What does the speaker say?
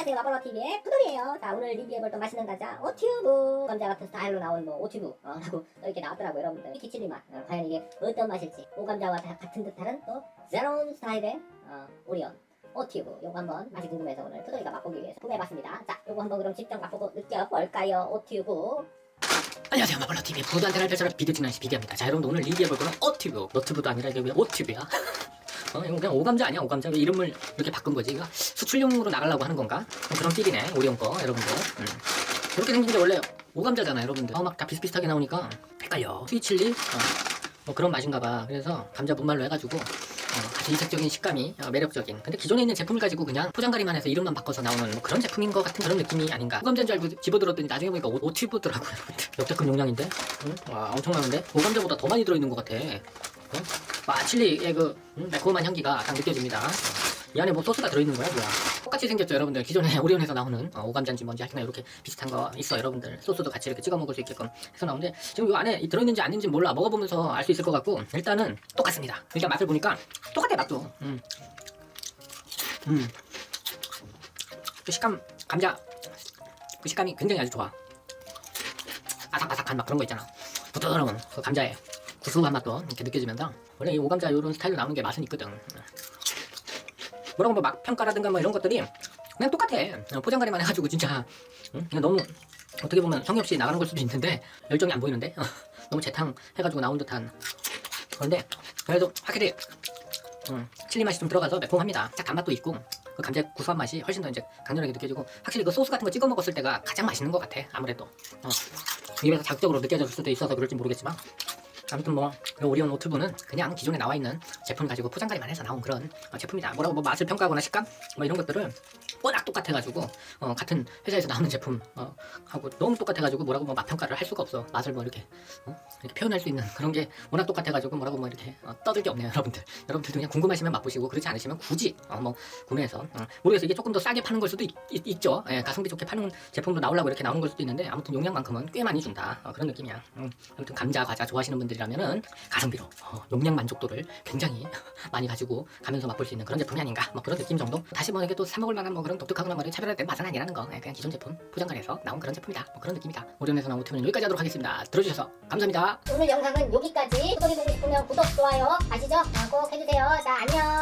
안녕하세요. 마블로TV의 푸돌이에요. 자 오늘 리뷰해볼 또 맛있는 과자 오튜브. 감자 같은 스타일로 나온 뭐 오튜브 어, 라고 또 이렇게 나왔더라고요 여러분들. 기칠리 맛 어, 과연 이게 어떤 맛일지. 오감자와 다 같은 듯한 또 새로운 스타일의 어, 오리온 오튜브. 요거 한번 맛이 궁금해서 오늘 푸돌이가 맛보기 위해서 구매해봤습니다. 자 요거 한번 그럼 직접 맛보고 느껴볼까요 오튜브? 안녕하세요. 마블러 TV 보드한테날 별사람 비드티나이스 비디입니다. 자 여러분들 오늘 리뷰해볼 거는 어튜브. 너튜브도 아니라 이게 왜 오튜브야 어 이거 그냥 오감자 아니야 오감자. 왜 이름을 이렇게 바꾼 거지? 이거 수출용으로 나가려고 하는 건가? 어, 그런 필이네 오리온 거 여러분들. 음. 이렇게 생긴 게 원래 오감자잖아 여러분들. 어 막 다 비슷비슷하게 나오니까 헷갈려. 스위칠리? 어, 뭐 그런 맛인가 봐. 그래서 감자 분말로 해가지고 어, 아주 이색적인 식감이 어, 매력적인. 근데 기존에 있는 제품을 가지고 그냥 포장가리만 해서 이름만 바꿔서 나오는 뭐 그런 제품인 것 같은 그런 느낌이 아닌가? 오감자인 줄 알고 집어들었더니 나중에 보니까 오, 오튜브더라고요 여러분들. 역대급 용량인데? 응? 와 엄청 많은데? 오감자보다 더 많이 들어있는 것 같아. 응? 와 칠리의 그 음, 매콤한 향기가 딱 느껴집니다. 어. 이 안에 뭐 소스가 들어있는 거야 뭐야? 똑같이 생겼죠 여러분들. 기존에 오리온에서 나오는 어, 오감자인지 뭔지 하여튼 이렇게 비슷한 거 있어 여러분들. 소스도 같이 이렇게 찍어 먹을 수 있게끔 해서 나오는데 지금 이 안에 이 들어있는지 아닌지 몰라. 먹어보면서 알 수 있을 것 같고 일단은 똑같습니다. 일단 맛을 보니까 똑같아 맛도. 음. 음. 그 식감 감자 그 식감이 굉장히 아주 좋아. 아삭아삭한 막 그런 거 있잖아. 부드러운 그 감자의 구수한 맛도 이렇게 느껴지면서 원래 이 오감자 이런 스타일로 나오는 게 맛은 있거든 뭐라고 뭐 막 평가라든가 뭐 이런 것들이 그냥 똑같아 어, 포장가리만 해가지고 진짜 응? 그냥 너무 어떻게 보면 성의 없이 나가는 걸 수도 있는데 열정이 안 보이는데 너무 재탕 해가지고 나온 듯한 그런데 그래도 확실히 음, 칠리 맛이 좀 들어가서 매콤합니다. 딱 단맛도 있고 그 감자의 구수한 맛이 훨씬 더 이제 강렬하게 느껴지고 확실히 그 소스 같은 거 찍어 먹었을 때가 가장 맛있는 것 같아. 아무래도 어. 입에서 자극적으로 느껴졌을 수도 있어서 그럴지 모르겠지만 아무튼 뭐 이 오리온 오트브는 그냥 기존에 나와 있는 제품 가지고 포장가리만 해서 나온 그런 어, 제품이다. 뭐라고 뭐 맛을 평가하거나 식감 뭐 이런 것들을 워낙 똑같아가지고 어, 같은 회사에서 나오는 제품 어, 하고 너무 똑같아가지고 뭐라고 뭐 맛 평가를 할 수가 없어. 맛을 뭐 이렇게 어? 이렇게 표현할 수 있는 그런 게 워낙 똑같아가지고 뭐라고 뭐 이렇게 어, 떠들 게 없네요, 여러분들. 여러분들도 그냥 궁금하시면 맛보시고 그렇지 않으시면 굳이 어, 뭐 구매해서 어, 모르겠어 이게 조금 더 싸게 파는 걸 수도 있, 죠 예, 가성비 좋게 파는 제품도 나오려고 이렇게 나오는 걸 수도 있는데 아무튼 용량만큼은 꽤 많이 준다 어, 그런 느낌이야. 음, 아무튼 감자 과자 좋아하시는 분들이라면은 가성비로 어, 용량 만족도를 굉장히 많이 가지고 가면서 맛볼 수 있는 그런 제품이 아닌가 뭐 그런 느낌 정도. 다시 뭐 이게 또 사 먹을 만한 뭐 그런 독특하거나 뭐 차별화된 맛은 아니라는 거 예, 그냥 기존 제품 포장관에서 나온 그런 제품 이다 뭐 그런 느낌이다. 오리온에서 나온 오트는 여기까지 하도록 하겠습니다. 들어주셔서 감사합니다. 오늘 영상은 여기까지 보고 싶으면 구독 좋아요 아시죠? 어, 꼭 해주세요 자 안녕